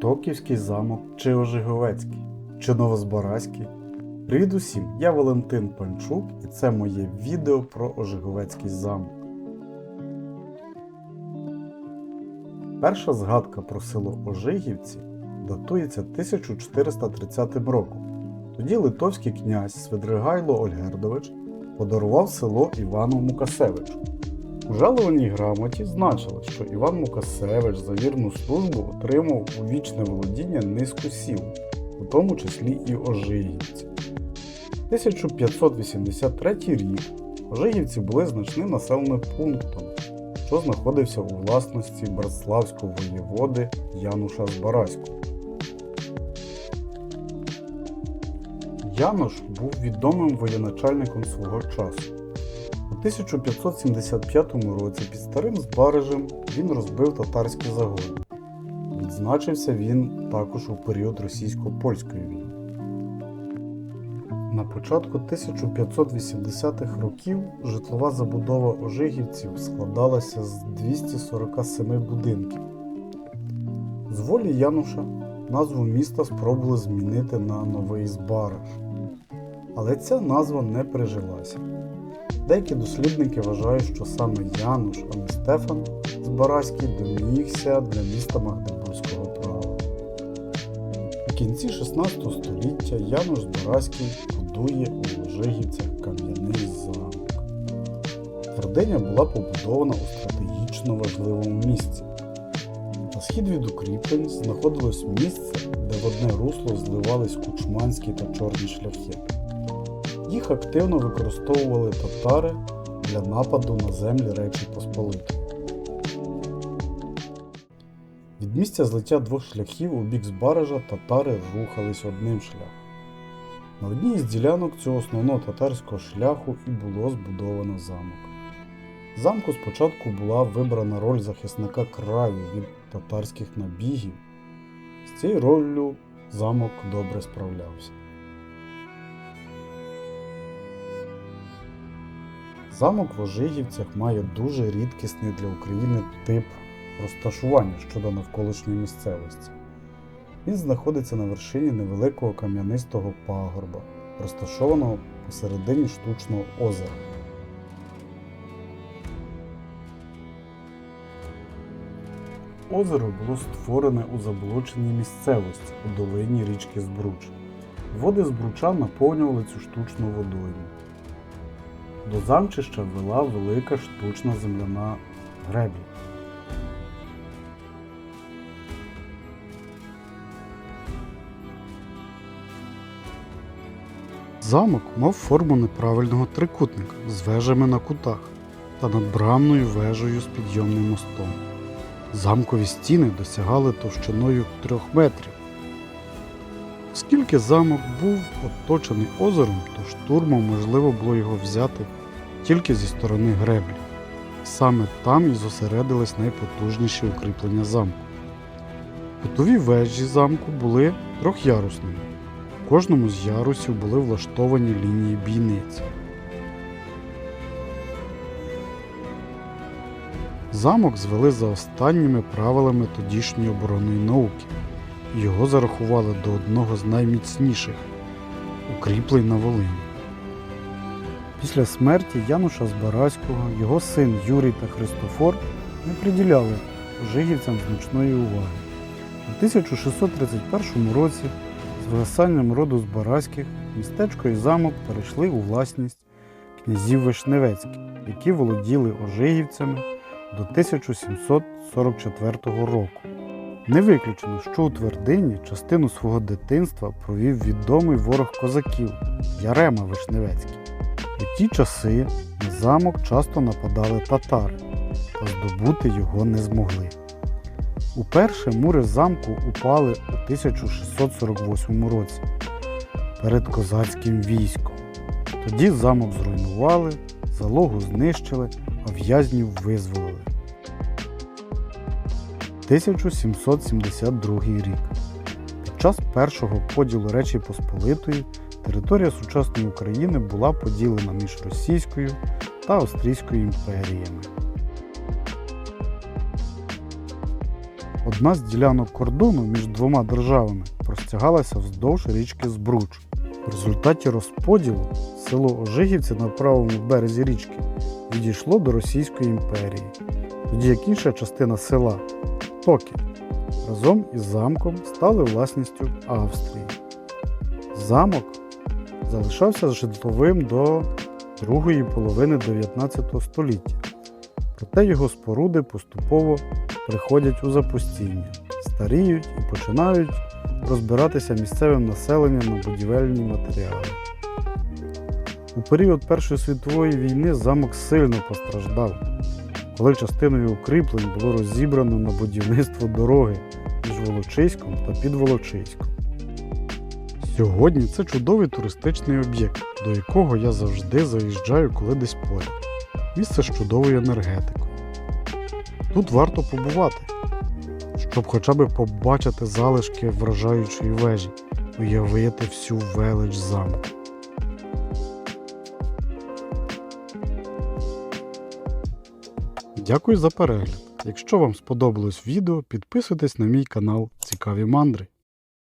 Токівський замок чи Ожиговецький, чи Новозбаразький. Привіт усім! Я Валентин Панчук і це моє відео про Ожиговецький замок. Перша згадка про село Ожигівці датується 1430 роком. Тоді литовський князь Свидригайло Ольгердович подарував село Івану Мукасевичу. У жалованій грамоті значилось, що Іван Мукасевич за вірну службу отримав у вічне володіння низку сіл, у тому числі і Ожигівці. 1583 рік Ожигівці були значним населеним пунктом, що знаходився у власності братславського воєводи Януша Збаразького. Януш був відомим воєначальником свого часу. У 1575 році під старим Збаражем він розбив татарський загон. Відзначився він також у період російсько-польської війни. На початку 1580-х років житлова забудова ожигівців складалася з 247 будинків. З волі Януша назву міста спробували змінити на Новий Збараж. Але ця назва не прижилася. Деякі дослідники вважають, що саме Януш, а не Стефан Збаразький домігся для міста Магдебурзького права. У кінці 16 століття Януш Збаразький будує у Ожигівцях кам'яний замок. Твердиня була побудована у стратегічно важливому місці. На схід від укріплень знаходилось місце, де в одне русло зливались кучманські та чорні шляхи. Їх активно використовували татари для нападу на землі Речі Посполитої. Від місця злиття двох шляхів у бік Збаража татари рухались одним шляхом. На одній із ділянок цього основного татарського шляху і було збудовано замок. Замку спочатку була вибрана роль захисника краю від татарських набігів. З цією роллю замок добре справлявся. Замок в Ожигівцях має дуже рідкісний для України тип розташування щодо навколишньої місцевості. Він знаходиться на вершині невеликого кам'янистого пагорба, розташованого посередині штучного озера. Озеро було створене у заболоченій місцевості у долині річки Збруч. Води Збруча наповнювали цю штучну водойму. До замчища вела велика штучна земляна гребля. Замок мав форму неправильного трикутника з вежами на кутах та надбрамною вежею з підйомним мостом. Замкові стіни досягали товщиною трьох метрів. Оскільки замок був оточений озером, то штурмом можливо було його взяти тільки зі сторони греблі. Саме там і зосередились найпотужніші укріплення замку. Кутові вежі замку були трьохярусними. В кожному з ярусів були влаштовані лінії бійниць. Замок звели за останніми правилами тодішньої оборонної науки його зарахували до одного з найміцніших укріплень на Волині. Після смерті Януша Збаразького його син Юрій та Христофор не приділяли жигівцям значної уваги. У 1631 році з вигасанням роду Збаразьких містечко і замок перейшли у власність князів Вишневецьких, які володіли ожигівцями до 1744 року. Не виключено, що у твердині частину свого дитинства провів відомий ворог козаків Ярема Вишневецький. У ті часи на замок часто нападали татари, та здобути його не змогли. Уперше мури замку упали у 1648 році перед козацьким військом. Тоді замок зруйнували, залогу знищили, а в'язнів визволили. 1772 рік. Під час першого поділу Речі Посполитої територія сучасної України була поділена між Російською та Австрійською імперіями. Одна з ділянок кордону між двома державами простягалася вздовж річки Збруч. В результаті розподілу село Ожигівці на правому березі річки відійшло до Російської імперії, тоді як інша частина села Токіль разом із замком стали власністю Австрії. Замок залишався житловим до другої половини 19 століття, проте його споруди поступово приходять у запустіння, старіють і починають розбиратися місцевим населенням на будівельні матеріали. У період Першої світової війни замок сильно постраждав, коли частиною укріплень було розібрано на будівництво дороги між Волочиськом та Підволочиськом. Сьогодні це чудовий туристичний об'єкт, до якого я завжди заїжджаю, коли десь поряд. Місце з чудовою енергетикою. Тут варто побувати, щоб хоча б побачити залишки вражаючої вежі, уявити всю велич замку. Дякую за перегляд. Якщо вам сподобалось відео, підписуйтесь на мій канал Цікаві мандри.